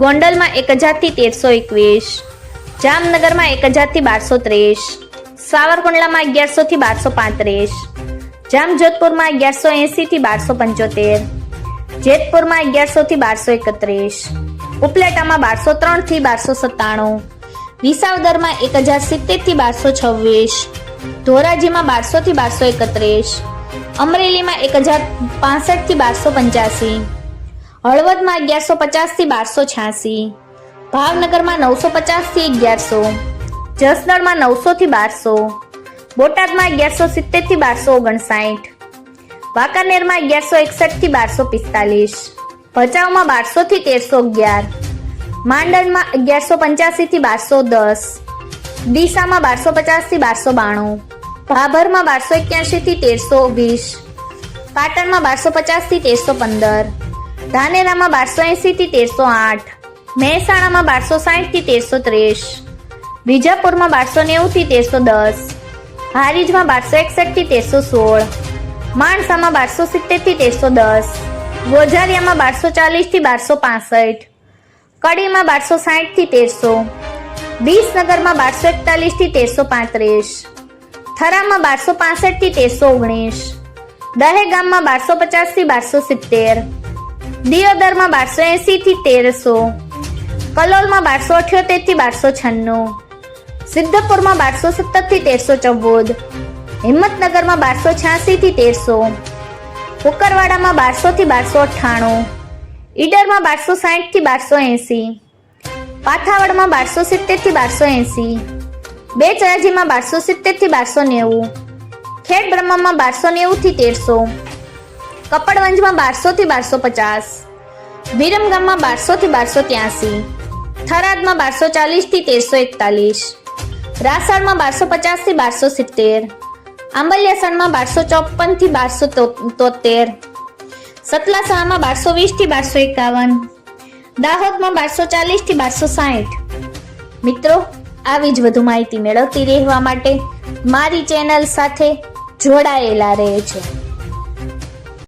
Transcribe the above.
ગોંડલમાં એક હજારથી તેરસો એકવીસ. જામનગરમાં એક હજારથી બારસો ત્રીસ. સાવરકુંડલામાં અગિયારસોથી બારસો પાંત્રીસ. જામજોધપુરમાં અગિયારસો એંસીથી બારસો પંચોતેર. જેતપુરમાં અગિયારસોથી બારસો એકત્રીસ. ઉપલેટામાં બારસો ત્રણથી બારસો સત્તાણું. વિસાવદરમાં એક હજાર સિત્તેરથી બારસો છવ્વીસ. ધોરાજીમાં બારસોથી બારસો એકત્રીસ. અમરેલીમાં એક હજાર પાસઠથી બારસો પંચ્યાસી. હળવદમાં અગિયારસો પચાસથી બારસો છ્યાસી. ભાવનગરમાં નવસો પચાસથી અગિયારસો. જસદણમાં નવસોથી બારસો. બોટાદમાં અગિયારસો સિત્તેરથી બારસો ઓગણસાઠ. વાંકાનેરમાં અગિયારસો એકસઠથી બારસો પિસ્તાલીસ. ભચાઉમાં બારસોથી તેરસો અગિયાર. માંડલમાં અગિયારસો પંચ્યાસીથી બારસો દસ. ડીસામાં બારસો પચાસથી બારસો બાણું. ભાભરમાં બારસો એક્યાસીથી તેરસો વીસ પાટણમાં બારસો પચાસથી તેરસો પંદર. ધાનેરામાં બારસો એંસીથી તેરસો આઠ. મહેસાણામાં બારસો સાઠથી તેરસો ત્રીસ. વિજાપુરમાં બારસો નેવુંથી તેરસો દસ. હારીજમાં બારસો એકસઠથી તેરસો સોળ. માણસામાં બારસો સિત્તેરથી તેરસો દસ. ગોઝારિયામાં બારસો ચાલીસથી બારસો પાસઠ. કડીમાં બારસો સાઠથી તેરસો. વિસનગરમાં બારસો એકતાલીસથી તેરસો પાંત્રીસ. થરામાં બારસો પાસઠથી તેરસો ઓગણીસ. દહેગામમાં બારસો પચાસથી બારસો સિત્તેર. દિયોદરમાં બારસો એંસીથી તેરસો, કલોલમાં બારસો અઠ્યોતેરથી બારસો છન્નું, સિદ્ધપુરમાં બારસો સત્તરથી તેરસો ચૌદ, હિંમતનગરમાં બારસો છ્યાસીથી તેરસો, કુકરવાડામાં બારસોથી બારસો અઠ્ઠાણું, ઈડરમાં બારસો સાઠથી બારસો એંસી, પાથાવડમાં બારસો સિત્તેરથી બારસો એંસી, બેચરાજીમાં બારસો સિત્તેરથી બારસો નેવું ખેડ બ્રહ્મામાં બારસો નેવુંથી તેરસો કપડવંજમાં બારસોથી બારસો પચાસ વિરમગામમાં બારસોથી બારસો ત્યાસી થરાદમાં બારસો ચાલીસથી તેરસો એકતાલીસ રાસણમાં બારસો પચાસથી બારસો સિત્તેર આંબલિયાસણમાં બારસો ચોપનથી બારસો તોતેર સતલાસણામાં બારસો વીસથી બારસો એકાવન દાહોદમાં બારસો ચાલીસથી બારસો સાઠ મિત્રો, આવી જ વધુ માહિતી મેળવતી રહેવા માટે મારી ચેનલ સાથે જોડાયેલા રહેજો.